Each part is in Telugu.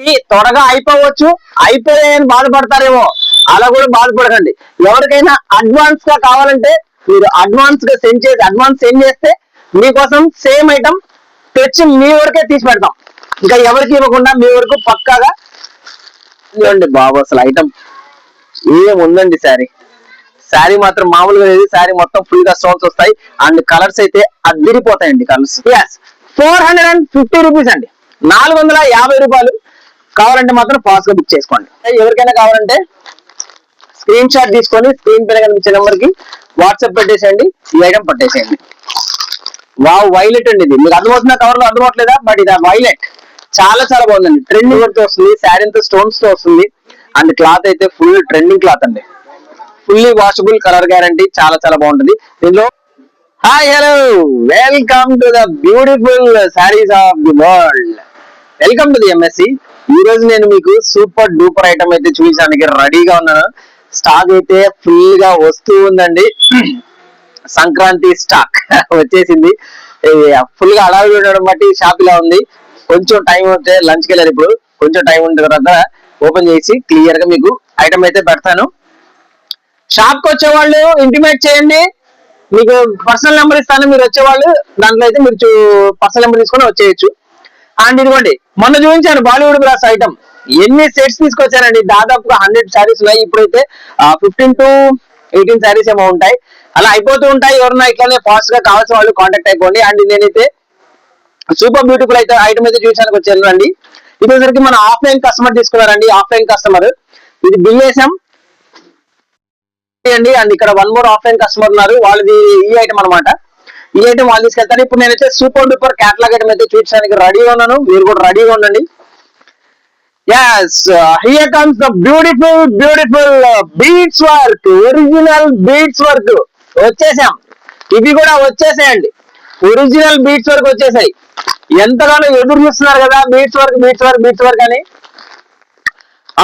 ఇది త్వరగా అయిపోవచ్చు. అయిపోయాయని బాధపడతారేమో. అలా కూడా బాధపడకండి. ఎవరికైనా అడ్వాన్స్గా కావాలంటే మీరు అడ్వాన్స్గా సెండ్ చేసి అడ్వాన్స్ సెండ్ చేస్తే మీకోసం సేమ్ ఐటమ్ తెచ్చి మీ వరకే తీసి పెడతాం. ఇంకా ఎవరికి ఇవ్వకుండా మీ వరకు పక్కాగా ఇవ్వండి బాబు అసలు ఐటమ్ ఏముందండి శారీ? శారీ మాత్రం మామూలుగా లేదు. శారీ మొత్తం ఫుల్గా స్టోన్స్ వస్తాయి. అండ్ కలర్స్ అయితే అద్దిరిపోతాయండి colours yes four hundred and fifty rupees అండి. నాలుగు వందల యాభై రూపాయలు కావాలంటే మాత్రం ఫాస్ట్గా బుక్ చేసుకోండి. ఎవరికైనా కావాలంటే స్క్రీన్ షాట్ తీసుకొని స్క్రీన్ పైన కనిపించే నెంబర్కి వాట్సాప్ పెట్టేసేయండి ఈ ఐటమ్ పట్టేసేయండి. వావ్ వైలెట్ అండి ఇది. మీకు అర్థమవుతున్న కవర్లో? అర్థమవట్లేదా? బట్ ఇది వైలెట్ చాలా చాలా బాగుందండి. ట్రెండింగ్ వర్క్ వస్తుంది శారీ అంతా స్టోన్స్తో వస్తుంది. అండ్ క్లాత్ అయితే ఫుల్ ట్రెండింగ్ క్లాత్ అండి. ఫుల్లీ వాషబుల్ కలర్ గ్యారంటీ చాలా చాలా బాగుంటుంది. దీనిలో hi hello welcome to the beautiful saris of the world welcome to the MSC ఈ రోజు నేను మీకు సూపర్ డూపర్ ఐటమ్ అయితే చూపించడానికి రెడీగా ఉన్నాను. స్టాక్ అయితే ఫుల్గా వస్తూ ఉందండి. సంక్రాంతి స్టాక్ వచ్చేసింది. ఫుల్గా అడవి ఉండడం బట్టి షాప్ ఇలా ఉంది. కొంచెం టైం ఉంటే లంచ్కి వెళ్ళారు ఇప్పుడు. కొంచెం టైం ఉన్న తర్వాత ఓపెన్ చేసి క్లియర్గా మీకు ఐటమ్ అయితే పెడతాను. షాప్కి వచ్చేవాళ్ళు ఇంటిమేట్ చేయండి. మీకు పర్సనల్ నెంబర్ ఇస్తాను మీరు వచ్చేవాళ్ళు. దాంట్లో అయితే మీరు పర్సనల్ నెంబర్ తీసుకొని వచ్చేయచ్చు. అండ్ ఇదిగోండి మొన్న చూపించాను బాలీవుడ్ బ్రాస్ ఐటమ్. ఎన్ని సెట్స్ తీసుకొచ్చానండి దాదాపుగా హండ్రెడ్ శారీస్ ఉన్నాయి. ఇప్పుడైతే ఫిఫ్టీన్ టు ఎయిటీన్ శారీస్ ఏమో ఉంటాయి. అలా అయిపోతూ ఉంటాయి. ఎవరన్నా ఇట్లానే ఫాస్ట్గా కావాల్సిన వాళ్ళు కాంటాక్ట్ అయిపోండి. అండ్ నేనైతే సూపర్ బ్యూటిఫుల్ అయితే ఐటమ్ అయితే చూసానికి వచ్చాను అండి ఇది మన ఆఫ్లైన్ కస్టమర్ తీసుకున్నారండి. ఆఫ్లైన్ కస్టమర్ ఇది బిల్ చేసాం అండి అండ్ ఇక్కడ వన్ మోర్ ఆఫ్లైన్ కస్టమర్ ఉన్నారు. వాళ్ళది ఈ ఐటమ్ అన్నమాట. ఈ ఐటమ్ వాళ్ళు తీసుకెళ్తారు. ఇప్పుడు నేనైతే సూపర్ డూపర్ క్యాటలాగ్ ఐటమ్ అయితే చూపించడానికి రెడీగా ఉన్నాను. మీరు కూడా రెడీగా ఉండండి. Yes here comes the beautiful beautiful beads work original beads work వచ్చేసాం. ఇవి కూడా వచ్చేసాయండి. ఒరిజినల్ బీట్స్ వర్క్ వచ్చేసాయి. ఎంతగానో ఎదురు చూస్తున్నారు కదా beads work beads work beads work అని.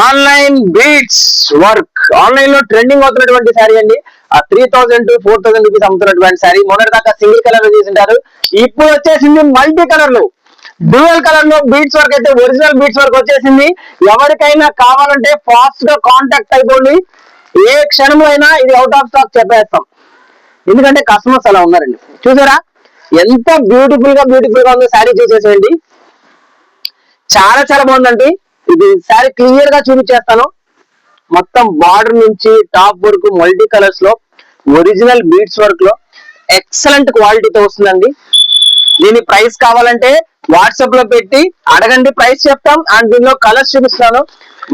ఆన్లైన్ బీట్స్ వర్క్ ఆన్లైన్లో ట్రెండింగ్ అవుతున్నటువంటి శారీ అండి. ఆ three thousand four thousand rupees అమ్ముతున్నటువంటి sari మొన్నటి దాకా సింగిల్ కలర్లో చేసింటారు ఇప్పుడు వచ్చేసింది మల్టీ కలర్లో. డ్యూయల్ కలర్లో బీట్స్ వర్క్ అయితే ఒరిజినల్ బీట్స్ వర్క్ వచ్చేసింది. ఎవరికైనా కావాలంటే ఫాస్ట్గా కాంటాక్ట్ అయిపోండి. ఏ క్షణంలో అయినా ఇది అవుట్ ఆఫ్ స్టాక్ చెప్పేస్తాం. ఎందుకంటే కస్టమర్స్ అలా ఉన్నారండి. చూసారా? ఎంత బ్యూటిఫుల్గా బ్యూటిఫుల్గా ఉందో శారీ చూసేసేయండి. చాలా చాలా బాగుందండి. ఇది శారీ క్లియర్గా చూపించేస్తాను. మొత్తం బార్డర్ నుంచి టాప్ వరకు మల్టీ కలర్స్లో ఒరిజినల్ బీడ్స్ వర్క్లో ఎక్సలెంట్ క్వాలిటీతో వస్తుందండి. దీని ప్రైస్ కావాలంటే వాట్సాప్లో పెట్టి అడగండి ప్రైస్ చెప్తాం అండ్ దీనిలో కలర్స్ చూపిస్తాను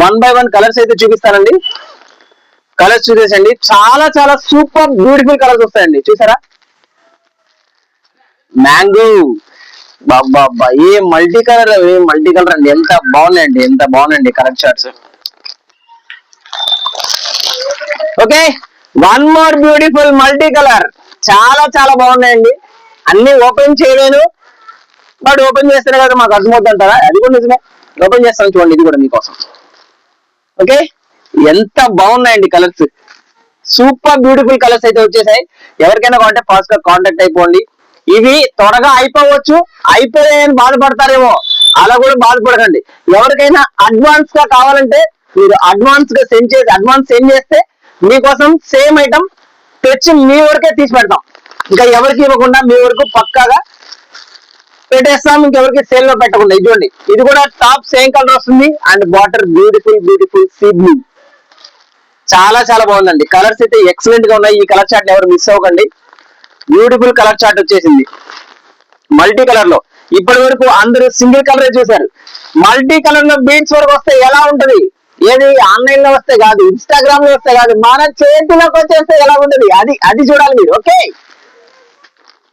వన్ బై వన్ కలర్స్ అయితే చూపిస్తానండి. కలర్స్ చూసేసండి. చాలా చాలా సూపర్ బ్యూటిఫుల్ కలర్స్ వస్తాయండి. చూసారా? Mango Baba a multi colour a multi colour అండి. ఎంత బాగున్నాయండి ఎంత బాగున్నాయండి colour shorts okay? One more beautiful multi colour చాలా చాలా బాగున్నాయండి. అన్ని ఓపెన్ చేయలేను. బట్ ఓపెన్ చేస్తేనే కదా మాకు అర్థమవుతుంది అంటారా? అది కూడా నిజమే. ఓపెన్ చేస్తాను చూడండి ఇది కూడా మీకోసం. ఓకే? ఎంత బాగున్నాయండి కలర్స్ సూపర్ బ్యూటిఫుల్ కలర్స్ అయితే వచ్చేసాయి. ఎవరికైనా కావాలంటే ఫాస్ట్గా కాంటాక్ట్ అయిపోండి. ఇవి త్వరగా అయిపోవచ్చు. అయిపోయాయని బాధపడతారేమో. అలా కూడా బాధపడకండి. ఎవరికైనా అడ్వాన్స్గా కావాలంటే మీరు అడ్వాన్స్గా సెండ్ చేసి అడ్వాన్స్ సెండ్ చేస్తే మీకోసం సేమ్ ఐటమ్ తెచ్చి మీ వరకే తీసి పెడతాం. ఇంకా ఎవరికి ఇవ్వకుండా మీ వరకు పక్కాగా పెట్టేస్తాం. ఇంకెవరికి సేల్లో పెట్టకుండా. ఇదిగోండి ఇది కూడా టాప్ సేమ్ కలర్ వస్తుంది. And butter beautiful beautiful sea blue చాలా చాలా బాగుందండి. కలర్స్ అయితే ఎక్సలెంట్గా ఉన్నాయి. ఈ కలర్ చార్ట్ ఎవరు మిస్ అవ్వకండి. బ్యూటిఫుల్ కలర్ చార్ట్ వచ్చేసింది. మల్టీ కలర్లో. ఇప్పటి వరకు అందరూ సింగిల్ కలరే చూశారు. మల్టీ కలర్లో బీట్స్ వరకు వస్తే ఎలా ఉంటది? ఏది ఆన్లైన్లో వస్తే కాదు ఇన్స్టాగ్రామ్లో వస్తే కాదు మన చేతిలోకి వచ్చేస్తే ఎలా ఉంటది? అది అది చూడాలి మీరు ఓకే?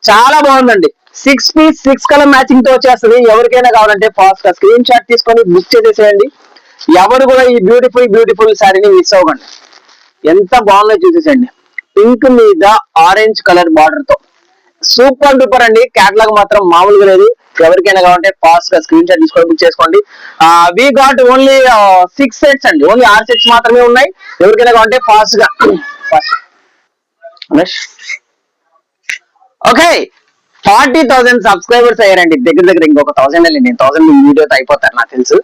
చాలా బాగుందండి. సిక్స్ పీస్ సిక్స్ కలర్ మ్యాచింగ్తో వచ్చేస్తుంది. ఎవరికైనా కావాలంటే ఫాస్ట్గా స్క్రీన్ షాట్ తీసుకొని బుక్ చేసేసేయండి. ఎవరు కూడా ఈ బ్యూటిఫుల్ బ్యూటిఫుల్ శారీని మిస్ అవ్వకండి. ఎంత బాగుందో చూసేసేయండి. పింక్ మీద ఆరెంజ్ కలర్ బార్డర్తో. సూపర్ డూపర్ అండి. క్యాటలాగ్ మాత్రం మామూలుగా లేదు. ఎవరికైనా కావాలంటే ఫాస్ట్గా స్క్రీన్ షాట్ తీసుకొని బుక్ చేసుకోండి. We got only six sets అండి. ఓన్లీ ఆరు సెట్స్ మాత్రమే ఉన్నాయి. ఎవరికైనా కావాలంటే ఫాస్ట్గా ఓకే ఫార్టీ థౌసండ్ సబ్స్క్రైబర్స్ అయ్యారండి. దగ్గర దగ్గర ఇంకొక థౌసండ్ నేను థౌసండ్ వీడియోతో అయిపోతారు నాకు తెలుసు.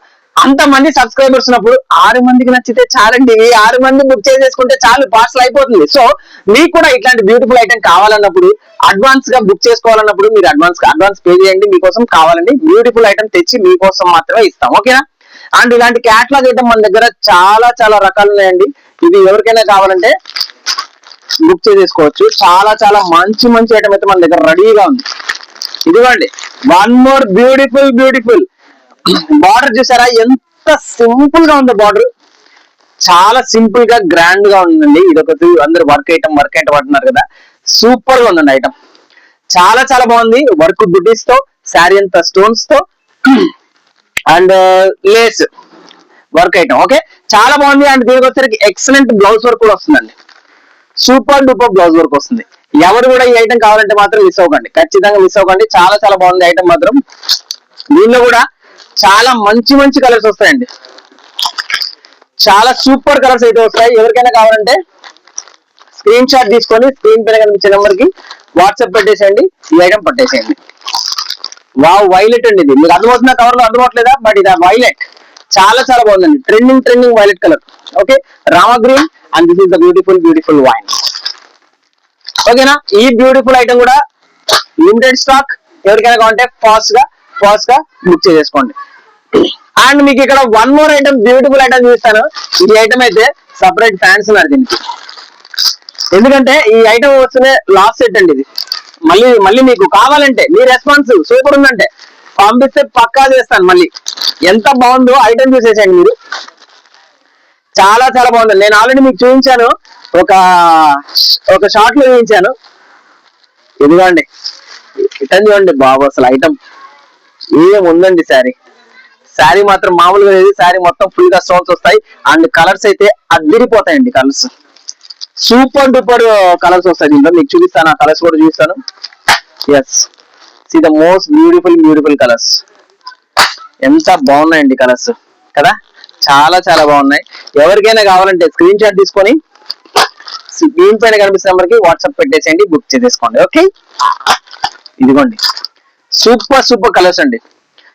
అంత మంది సబ్స్క్రైబర్స్ ఉన్నప్పుడు ఆరు మందికి నచ్చితే చాలండి. ఆరు మంది బుక్ చేసేసుకుంటే చాలు పార్సల్ అయిపోతుంది. సో మీకు కూడా ఇట్లాంటి బ్యూటిఫుల్ ఐటమ్ కావాలన్నప్పుడు అడ్వాన్స్గా బుక్ చేసుకోవాలన్నప్పుడు మీరు అడ్వాన్స్ అడ్వాన్స్ పే చేయండి. మీకోసం కావాలండి. బ్యూటిఫుల్ ఐటమ్ తెచ్చి మీకోసం మాత్రమే ఇస్తాం. ఓకేనా అండ్ ఇలాంటి క్యాట్లాగ్ ఐటమ్ మన దగ్గర చాలా చాలా రకాలు ఉన్నాయండి. ఇది ఎవరికైనా కావాలంటే బుక్ చేసేసుకోవచ్చు. చాలా చాలా మంచి మంచి ఐటమ్ అయితే మన దగ్గర రెడీగా ఉంది. ఇదిగోండి. One more beautiful beautiful border చూసారా? ఎంత సింపుల్గా ఉంది బార్డర్ చాలా సింపుల్గా గ్రాండ్గా ఉందండి. ఇది ఒకటి అందరు వర్క్ ఐటమ్ వర్క్ ఐటమ్ అంటున్నారు కదా. సూపర్గా ఉందండి ఐటమ్ చాలా చాలా బాగుంది. వర్క్ బుటీస్తో శారీ అంతా స్టోన్స్తో and lace work item okay చాలా బాగుంది. అండ్ దీనికి వచ్చరికి ఎక్సలెంట్ బ్లౌజ్ వర్క్ కూడా వస్తుందండి. సూపర్ డూపర్ బ్లౌజ్ వర్క్ వస్తుంది. ఎవరు కూడా ఈ ఐటమ్ కావాలంటే మాత్రం మిస్ అవ్వకండి. ఖచ్చితంగా మిస్ అవ్వకండి. చాలా చాలా బాగుంది ఐటమ్ మాత్రం. దీనిలో కూడా చాలా మంచి మంచి కలర్స్ వస్తాయండి. చాలా సూపర్ కలర్స్ అయితే వస్తాయి. ఎవరికైనా కావాలంటే స్క్రీన్ షాట్ తీసుకొని స్క్రీన్ పైన కనిపించే నెంబర్కి వాట్సాప్ పెట్టేసేయండి. ఈ ఐటమ్ పట్టేసేయండి. వావ్ వైలెట్ అండి ఇది. మీకు అర్థమవుతున్న కవర్లో అర్థమవట్లేదా? బట్ ఇది వైలెట్. చాలా చాలా బాగుందండి. Trending trending violet colour. Okay? Rama green and this is the beautiful beautiful wine. ఓకేనా? ఈ బ్యూటిఫుల్ ఐటమ్ కూడా లిమిటెడ్ స్టాక్. ఎవరికైనా కావాలంటే ఫాస్ట్గా ఫాస్ట్గా బుక్ చేసేసుకోండి అండ్ మీకు ఇక్కడ one more item beautiful item చూస్తాను ఈ ఐటమ్ అయితే సపరేట్ ఫ్యాన్స్ ఉన్నారు దీనికి. ఎందుకంటే ఈ ఐటమ్ వస్తేనే లాస్ట్ సెట్ అండి ఇది. మళ్ళీ మళ్ళీ మీకు కావాలంటే మీ రెస్పాన్స్ సూపర్ ఉందంటే పంపిస్తే పక్కా చేస్తాను మళ్ళీ. ఎంత బాగుందో ఐటమ్ చూసేసండి మీరు. చాలా చాలా బాగుంది. నేను ఆల్రెడీ మీకు చూపించాను. ఒక ఒక షార్ట్లో చూపించాను. ఇదిగోండి. ఇటన్ చూడండి బాబు అసలు ఐటమ్ ఏముందండి శారీ? శారీ మాత్రం మామూలుగా లేదు. శారీ మొత్తం ఫుల్గా స్టోన్స్ వస్తాయి. అండ్ కలర్స్ అయితే అద్దిరిపోతాయండి కలర్స్ సూపర్ డూపర్ కలర్స్ వస్తాయి దీంట్లో. మీకు చూపిస్తాను. ఆ కలర్స్ కూడా చూపిస్తాను. Yes see the most beautiful beautiful colours ఎంత బాగున్నాయండి కలర్స్ కదా? చాలా చాలా బాగున్నాయి. ఎవరికైనా కావాలంటే స్క్రీన్ షాట్ తీసుకొని స్క్రీన్ పైన కనిపిస్తున్న నెంబర్కి వాట్సాప్ పెట్టేసేయండి. బుక్ చేసేసుకోండి. ఓకే ఇదిగోండి. సూపర్ సూపర్ కలర్స్ అండి.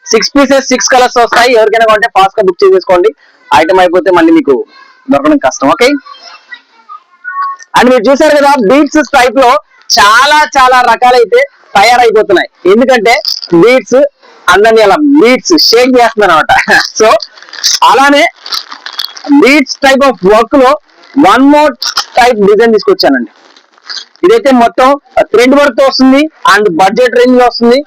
సిక్స్ పీసెస్ సిక్స్ కలర్స్ వస్తాయి. ఎవరికైనా కొంటే ఫాస్ట్గా బుక్ చేసేసుకోండి. ఐటమ్ అయిపోతే మళ్ళీ మీకు దొరకడం కష్టం ఓకే? అండ్ మీరు చూసారు కదా బీట్స్ టైప్లో చాలా చాలా రకాలైతే తయారైపోతున్నాయి. ఎందుకంటే బీట్స్ అందరినీ అలా బీట్స్ షేక్ చేస్తున్నారు అనమాట సో అలానే బీట్స్ టైప్ ఆఫ్ వర్క్లో వన్ మోర్ టైప్ డిజైన్ తీసుకొచ్చానండి. ఇదైతే మొత్తం థ్రెడ్ వర్క్తో వస్తుంది అండ్ బడ్జెట్ రేంజ్లో వస్తుంది.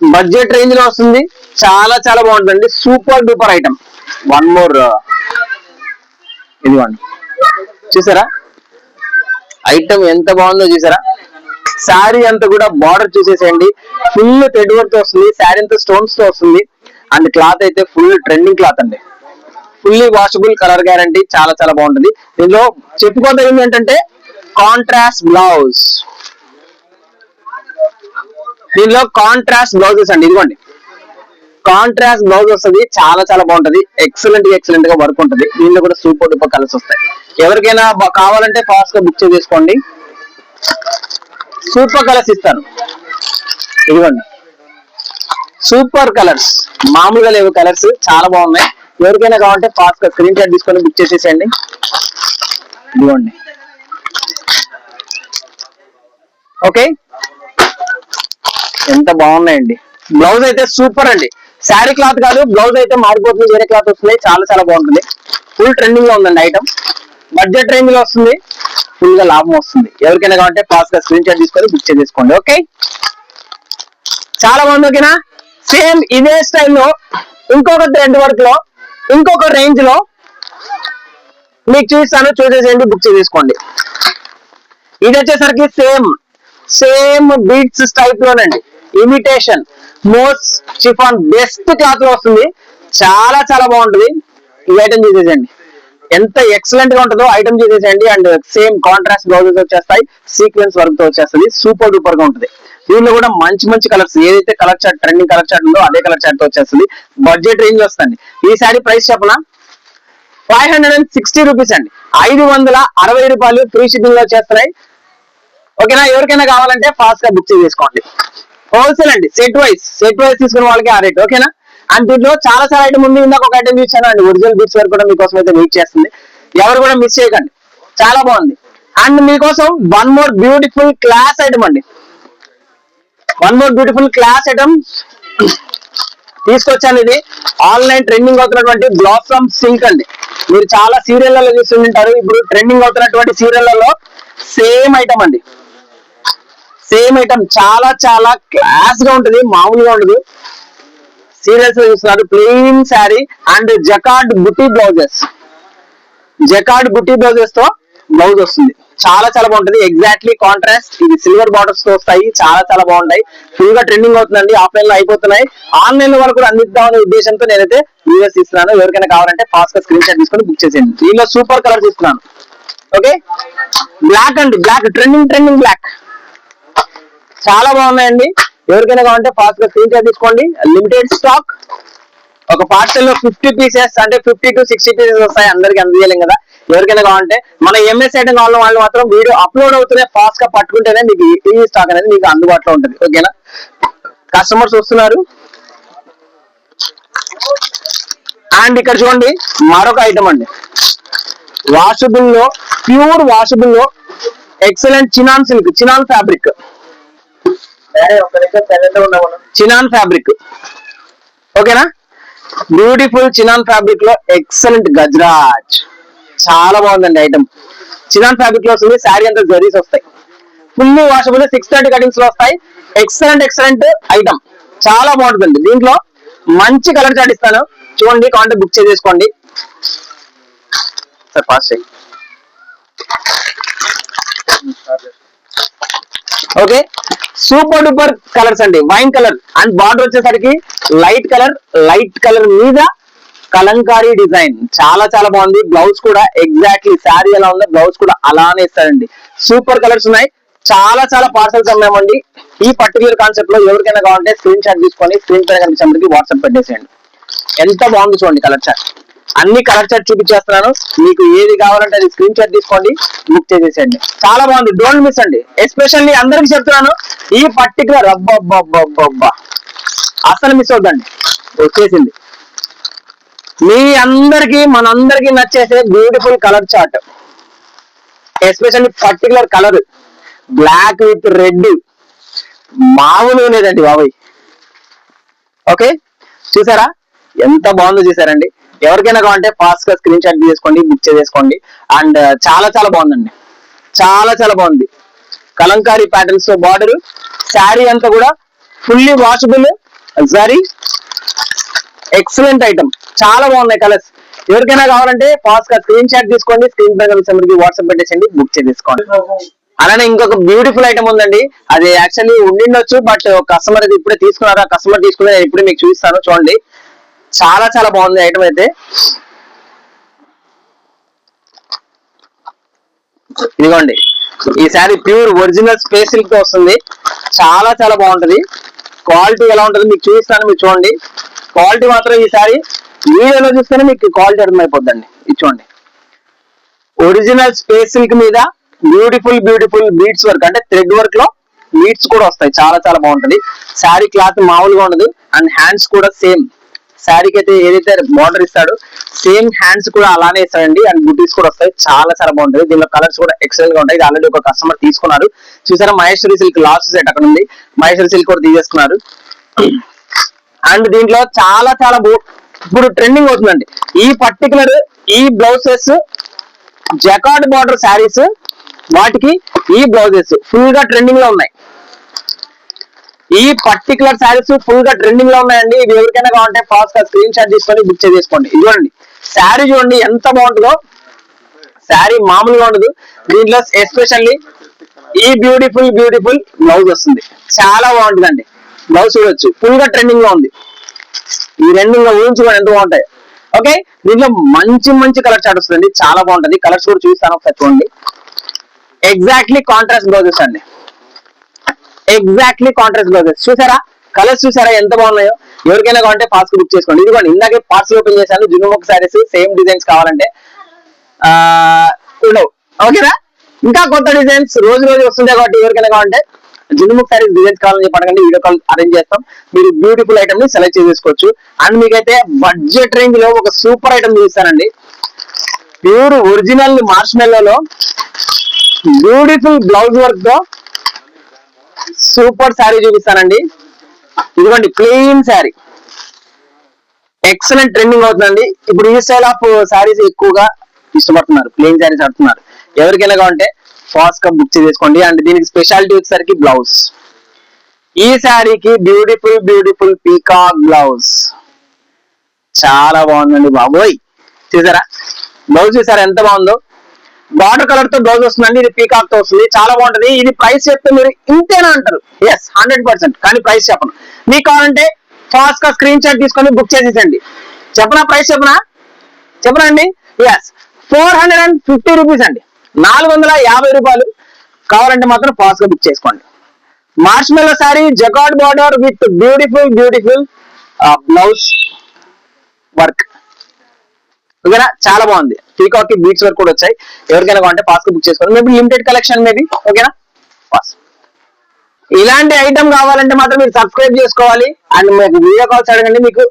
బడ్జెట్ రేంజ్లో వస్తుంది. చాలా చాలా బాగుంటుంది super duper item. One more ఇదిగోండి. చూసారా? ఐటమ్ ఎంత బాగుందో చూసారా? శారీ అంతా కూడా బార్డర్ చూసేసేయండి. ఫుల్ థ్రెడ్ వర్క్తో వస్తుంది. శారీ అంతా స్టోన్స్తో వస్తుంది. అండ్ క్లాత్ అయితే ఫుల్ ట్రెండింగ్ క్లాత్ అండి. ఫుల్లీ వాషబుల్ కలర్ గ్యారంటీ చాలా చాలా బాగుంటుంది. దీనిలో చెప్పుకోదగింది ఏంటంటే కాంట్రాస్ట్ బ్లౌజ్ దీనిలో కాంట్రాస్ట్ బ్లౌజెస్ అండి ఇదిగోండి. కాంట్రాస్ట్ బ్లౌజ్ వస్తుంది చాలా చాలా బాగుంటది. ఎక్సలెంట్గా ఎక్సలెంట్గా వర్క్ ఉంటుంది. దీనిలో కూడా సూపర్ డూపర్ కలర్స్ వస్తాయి. ఎవరికైనా కావాలంటే ఫాస్ట్గా బుక్ చేసుకోండి సూపర్ కలర్స్ ఇస్తాను ఇదిగోండి. సూపర్ కలర్స్ మామూలుగా లేవు కలర్స్ చాలా బాగున్నాయి. ఎవరికైనా కావాలంటే ఫాస్ట్గా స్క్రీన్ షాట్ తీసుకొని బుక్ చేసేసేయండి. ఇదిగోండి. ఓకే? ఎంత బాగున్నాయండి. బ్లౌజ్ అయితే సూపర్ అండి. శారీ క్లాత్ కాదు బ్లౌజ్ అయితే మారిపోతుంది వేరే క్లాత్ వస్తుంది చాలా చాలా బాగుంటుంది. ఫుల్ ట్రెండింగ్లో ఉందండి ఐటమ్ బడ్జెట్ రేంజ్లో వస్తుంది ఫుల్గా లాభం వస్తుంది. ఎవరికైనా కావాలంటే ఫాస్ట్గా స్క్రీన్ షాట్ తీసుకొని బుక్ చేసేసుకోండి ఓకే? చాలా బాగుంది ఓకేనా? సేమ్ ఇదే స్టైల్లో ఇంకొక థ్రెడ్ వర్క్లో ఇంకొక రేంజ్లో మీకు చూపిస్తాను చూసేసేయండి బుక్ చేసేసుకోండి ఇది వచ్చేసరికి సేమ్ సేమ్ బీట్స్ టైప్ లోనండి. ఇమిటేషన్ మోస్ట్ చిఫాన్ బెస్ట్ క్లాత్లో వస్తుంది. చాలా చాలా బాగుంటుంది. ఈ ఐటమ్ చూసేసేయండి. ఎంత ఎక్సలెంట్గా ఉంటుందో ఐటమ్ చూసేసేయండి. అండ్ సేమ్ కాంట్రాస్ట్ బ్లౌజెస్ వచ్చేస్తాయి. సీక్వెన్స్ వర్క్తో వచ్చేస్తుంది. సూపర్ డూపర్గా ఉంటుంది. దీనిలో కూడా మంచి మంచి కలర్స్ ఏదైతే colour chart trending colour chart ఉందో అదే కలర్ చార్ట్ వచ్చేస్తుంది. బడ్జెట్ రేంజ్లో వస్తుంది. ఈ శారీ ప్రైస్ చెప్పనా five hundred and sixty rupees అండి. ఐదు వందల అరవై రూపాయలు ఫ్రీ షిప్పింగ్లో వచ్చేస్తున్నాయి. ఓకేనా? ఎవరికైనా కావాలంటే ఫాస్ట్గా బుక్ చేసుకోండి. హోల్సేల్ అండి సెట్ వైస్ సెట్ వైస్ తీసుకున్న వాళ్ళకి ఆ రేట్ ఓకేనా? అండ్ దీంట్లో చాలా చాలా ఐటమ్ ఉంది. ఇందాక ఒక ఐటమ్ చూసాను అండి. ఒరిజినల్ బీట్స్ వరకు కూడా మీకోసం అయితే వెయిట్ చేస్తుంది. ఎవరు కూడా మిస్ చేయకండి. చాలా బాగుంది. అండ్ మీకోసం one more beautiful class item అండి. One more beautiful class item తీసుకొచ్చాను ఇది. ఆన్లైన్ ట్రెండింగ్ అవుతున్నటువంటి బ్లాసమ్ సింక్ అండి. మీరు చాలా సీరియల్లలో చూస్తుంటారు. ఇప్పుడు ట్రెండింగ్ అవుతున్నటువంటి సీరియల్లలో సేమ్ ఐటమ్ అండి. సేమ్ ఐటమ్ చాలా చాలా క్లాస్గా ఉంటుంది. మామూలుగా ఉండదు. సీరియల్స్లో చూస్తున్నారు. Plain sari and jacquard buti blouses jacquard buti బ్లౌజెస్తో blouse వస్తుంది. చాలా చాలా బాగుంటుంది. ఎగ్జాక్ట్లీ కాంట్రాస్ట్ ఇది సిల్వర్ బార్డర్స్తో వస్తాయి. చాలా చాలా బాగుంటాయి. ఫుల్గా ట్రెండింగ్ అవుతుందండి. ఆఫ్లైన్లో అయిపోతున్నాయి. ఆన్లైన్లో వాళ్ళు కూడా అందిద్దామనే ఉద్దేశంతో నేనైతే వీడియోస్ ఇస్తున్నాను ఎవరికైనా కావాలంటే ఫాస్ట్గా స్క్రీన్ షాట్ తీసుకొని బుక్ చేసేయండి. దీనిలో సూపర్ కలర్స్ ఇస్తున్నాను ఓకే బ్లాక్ అండి. బ్లాక్ ట్రెండింగ్ ట్రెండింగ్ బ్లాక్ చాలా బాగున్నాయండి. ఎవరికైనా కావాలంటే ఫాస్ట్గా స్క్రీన్ షాట్ తీసుకోండి. లిమిటెడ్ స్టాక్ ఒక పార్సల్లో ఫిఫ్టీ పీసెస్ అంటే ఫిఫ్టీ టు సిక్స్టీ పీసెస్ వస్తాయి. అందరికి అందజేయలేం కదా. ఎవరికైనా కావాలంటే మన ఎంఎస్ ఐటమ్ కావాలని వాళ్ళు మాత్రం వీడియో అప్లోడ్ అవుతూనే ఫాస్ట్గా పట్టుకుంటేనే మీకు ఈ స్టాక్ అనేది మీకు అందుబాటులో ఉంటుంది. ఓకేనా కస్టమర్స్ వస్తున్నారు. అండ్ ఇక్కడ చూడండి మరొక ఐటమ్ అండి. వాషబుల్లో pure వాషబుల్లో excellent chinon silk chinon fabric chinon fabric ఓకేనా బ్యూటిఫుల్ చినాన్ ఫ్యాబ్రిక్లో ఎక్సలెంట్ గజ్రాజ్ చాలా బాగుందండి ఐటమ్ చిరాన్ ఫ్యాబ్రిక్లో వస్తుంది శారీ అంతా జరీస్ వస్తాయి. ఫుల్ వాషబుల్ సిక్స్ థర్టీ కటింగ్స్లో వస్తాయి. ఎక్సలెంట్ ఎక్సలెంట్ ఐటమ్ చాలా బాగుంటుందండి. దీంట్లో మంచి కలర్ చాట్ ఇస్తాను. చూడండి కాంటాక్ట్ బుక్ చేసేసుకోండి. Sir fast okay. Super duper colours అండి. Wine colour. అండ్ బార్డర్ వచ్చేసరికి లైట్ కలర్. లైట్ కలర్ మీద కలంకారీ డిజైన్. చాలా చాలా బాగుంది. బ్లౌజ్ కూడా ఎగ్జాక్ట్లీ శారీ ఎలా ఉందో బ్లౌజ్ కూడా అలానే ఇస్తారండి. సూపర్ కలర్స్ ఉన్నాయి. చాలా చాలా పార్సల్స్ అమ్మామండి ఈ పర్టికులర్ కాన్సెప్ట్లో ఎవరికైనా కావాలంటే స్క్రీన్ షాట్ తీసుకొని స్క్రీన్ పైన కనిపించడానికి వాట్సాప్ పెట్టేసేయండి. ఎంత బాగుంది చూడండి కలర్ చార్ట్ అన్ని కలర్ చార్ట్ చూపించేస్తున్నాను. మీకు ఏది కావాలంటే అది స్క్రీన్ షాట్ తీసుకోండి బుక్ చేసేసేయండి. చాలా బాగుంది. డోంట్ మిస్ అండి. ఎస్పెషల్లీ అందరికి చెప్తున్నాను. ఈ పర్టికులర్ అబ్బబ్బబ్బబ్బబ్బా. అసలు మిస్ అవుద్దండి వచ్చేసింది. మీ అందరికి మనందరికి నచ్చేసే beautiful colour chart especially particular colour black with red మామూలుగా లేదండి బాబాయ్. ఓకే చూసారా? ఎంత బాగుందో చూసారండి. ఎవరికైనా కావాలంటే ఫాస్ట్గా స్క్రీన్ షాట్ తీసుకోండి బుక్ చేసేసుకోండి. అండ్ uh, చాలా చాలా బాగుందండి. చాలా చాలా బాగుంది. కలంకారీ ప్యాటర్న్స్తో బార్డర్ శారీ అంతా కూడా fully washable zari excellent item చాలా బాగున్నాయి కలర్స్ ఎవరికైనా కావాలంటే ఫాస్ట్గా స్క్రీన్ షాట్ తీసుకోండి స్క్రీన్ పైన వాట్సాప్ పెట్టేసండి బుక్ చేసేసుకోండి. అలానే ఇంకొక బ్యూటిఫుల్ ఐటమ్ ఉందండి. అది యాక్చువల్లీ ఉండిండొచ్చు బట్ కస్టమర్ ఇది ఇప్పుడే తీసుకున్నారు? ఆ కస్టమర్ తీసుకుని ఇప్పుడే మీకు చూపిస్తాను చూడండి. చాలా చాలా బాగుంది ఐటమ్ అయితే. ఇదిగోండి. ఈ శారీ ప్యూర్ ఒరిజినల్ స్పేస్ సిల్క్తో వస్తుంది. చాలా చాలా బాగుంటది. క్వాలిటీ ఎలా ఉంటుంది మీకు చూపిస్తాను మీరు చూడండి. క్వాలిటీ మాత్రం ఈ శారీ వీడియోలో చూస్తేనే మీకు క్వాలిటీ అర్థం అయిపోద్దండి ఇచ్చోండి. ఒరిజినల్ స్పేస్ సిల్క్ మీద బ్యూటిఫుల్ బ్యూటిఫుల్ బీడ్స్ వర్క్ అంటే థ్రెడ్ వర్క్లో బీడ్స్ కూడా వస్తాయి. చాలా చాలా బాగుంటది. శారీ క్లాత్ మామూలుగా ఉండదు. అండ్ హ్యాండ్స్ కూడా సేమ్ శారీకి అయితే ఏదైతే బార్డర్ ఇస్తాడో సేమ్ హ్యాండ్స్ కూడా అలానే ఇస్తాడండి. అండ్ బుటీస్ కూడా వస్తాయి. చాలా చాలా బాగుంటది. దీనిలో కలర్స్ కూడా ఎక్సలెంట్గా ఉంటాయి. ఇది ఆల్రెడీ ఒక కస్టమర్ తీసుకున్నారు. చూసారా? మహేశ్వరి సిల్క్ లాస్ట్ సెట్ అక్కడ ఉంది. మహేశ్వరి సిల్క్ కూడా తీసేసుకున్నారు. అండ్ దీంట్లో చాలా చాలా ఇప్పుడు ట్రెండింగ్ అవుతుందండి. ఈ పర్టికులర్ ఈ బ్లౌజెస్ జకాట్ బార్డర్ శారీస్ వాటికి ఈ బ్లౌజెస్ ఫుల్గా ట్రెండింగ్లో ఉన్నాయి. ఈ పర్టికులర్ శారీస్ ఫుల్గా ట్రెండింగ్లో ఉన్నాయండి. ఇవి ఎవరికైనా కావాలంటే ఫాస్ట్గా స్క్రీన్ షాట్ తీసుకొని బుక్ చేసుకోండి ఇది చూడండి శారీ చూడండి ఎంత బాగుంటుందో. శారీ మామూలుగా ఉండదు. దీంట్లో ఎస్పెషల్లీ ఈ బ్యూటిఫుల్ బ్యూటిఫుల్ బ్లౌజ్ వస్తుంది. చాలా బాగుంటుందండి. బ్లౌజ్ చూడొచ్చు. ఫుల్గా ట్రెండింగ్లో ఉంది. ఈ రెండు ఊహించుకోండి ఎంత బాగుంటాయి? ఓకే? దీంట్లో మంచి మంచి కలర్ చార్ట్ వస్తుంది చాలా బాగుంటది. కలర్స్ కూడా చూస్తాను ఒకసారి చూడండి. ఎగ్జాక్ట్లీ కాంట్రాస్ట్ బ్లౌజెస్ అండి. ఎగ్జాక్ట్లీ కాంట్రాస్ట్ బ్లౌజెస్ చూసారా? కలర్స్ చూసారా? ఎంత బాగున్నాయో? ఎవరికైనా కావాలంటే ఫాస్ట్ బుక్ చేసుకోండి. ఇదిగోండి ఇందాకే పార్సల్ ఓపెన్ చేశాను. జునుముక్ సారీస్ సేమ్ డిజైన్స్ కావాలంటే. ఆ ఉండవు. ఓకేనా? ఇంకా కొత్త డిజైన్స్ రోజు రోజు వస్తుంటాయి కాబట్టి ఎవరికైనా కావాలంటే జిన్ముక్ సారీస్ డిజైన్స్ కావాలని చెప్పండి వీడియో కాల్ అరేంజ్ చేస్తాం. మీరు బ్యూటిఫుల్ ఐటమ్ని సెలెక్ట్ చేసుకోవచ్చు అండ్ మీకైతే బడ్జెట్ రేంజ్లో ఒక సూపర్ ఐటమ్ చూపిస్తానండి ప్యూర్ ఒరిజినల్ మార్చ్ మెల్లోలో బ్యూటిఫుల్ బ్లౌజ్ వర్క్తో సూపర్ శారీ చూపిస్తానండి. ఇదిగోండి ప్లెయిన్ శారీ ఎక్సలెంట్ ట్రెండింగ్ అవుతుందండి. ఇప్పుడు ఈ స్టైల్ ఆఫ్ శారీస్ ఎక్కువగా ఇష్టపడుతున్నారు. ప్లెయిన్ శారీస్ ఆడుతున్నారు. ఎవరికైనా కావాలంటే ఫాస్ట్గా బుక్ చేసుకోండి. అండ్ దీనికి స్పెషాలిటీ వచ్చేసరికి బ్లౌజ్. ఈ శారీకి బ్యూటిఫుల్ బ్యూటిఫుల్ పీకాక్ బ్లౌజ్. చాలా బాగుందండి బాబోయ్. చూసారా? బ్లౌజ్ చూసారా ఎంత బాగుందో? బార్డర్ కలర్తో బ్లౌజ్ వస్తుందండి. ఇది పీకాక్తో వస్తుంది. చాలా బాగుంటది. ఇది ప్రైస్ చెప్తే మీరు ఇంతేనా అంటారు? ఎస్ హండ్రెడ్ పర్సెంట్ కానీ ప్రైస్ చెప్పను. మీకు కావాలంటే ఫాస్ట్గా స్క్రీన్ షాట్ తీసుకొని బుక్ చేసేసండి చెప్పనా? ప్రైస్ చెప్పనా? చెప్పనా అండి? Yes four hundred and fifty rupees అండి. నాలుగు వందల యాభై రూపాయలు కావాలంటే మాత్రం ఫాస్ట్గా బుక్ చేసుకోండి. Marshmallow sari jacquard border with beautiful beautiful blouse work ఓకేనా? చాలా బాగుంది. పీకాక్కి బీట్స్ వర్క్ కూడా వచ్చాయి. ఎవరికైనా కావాలంటే ఫాస్ట్గా బుక్ చేసుకోండి. మేబీ లిమిటెడ్ కలెక్షన్ మేబీ ఓకేనా? ఫాస్ట్ ఇలాంటి ఐటమ్ కావాలంటే మాత్రం మీరు సబ్స్క్రైబ్ చేసుకోవాలి. అండ్ మీకు వీడియో కాల్స్ అడగండి. మీకు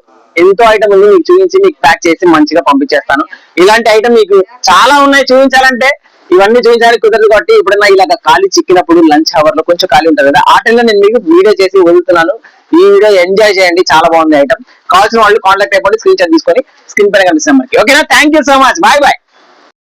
ఎంతో ఐటమ్ ఉంది. మీకు చూపించి మీకు ప్యాక్ చేసి మంచిగా పంపించేస్తాను. ఇలాంటి ఐటమ్ మీకు చాలా ఉన్నాయి. చూపించాలంటే ఇవన్నీ చూపించడానికి కుదరదు కాబట్టి ఎప్పుడైనా ఇలాగ ఖాళీ చిక్కినప్పుడు లంచ్ అవర్లో కొంచెం ఖాళీ ఉంటుంది కదా ఆ టైంలో నేను మీకు వీడియో చేసి వదులుతున్నాను. ఈ వీడియో ఎంజాయ్ చేయండి చాలా బాగుంది ఐటమ్ కావాల్సిన వాళ్ళు కాంటాక్ట్ అయిపోయి స్క్రీన్ షాట్ తీసుకొని స్క్రీన్ పైన కనిపిస్తాం మనకి ఓకేనా thank you so much bye bye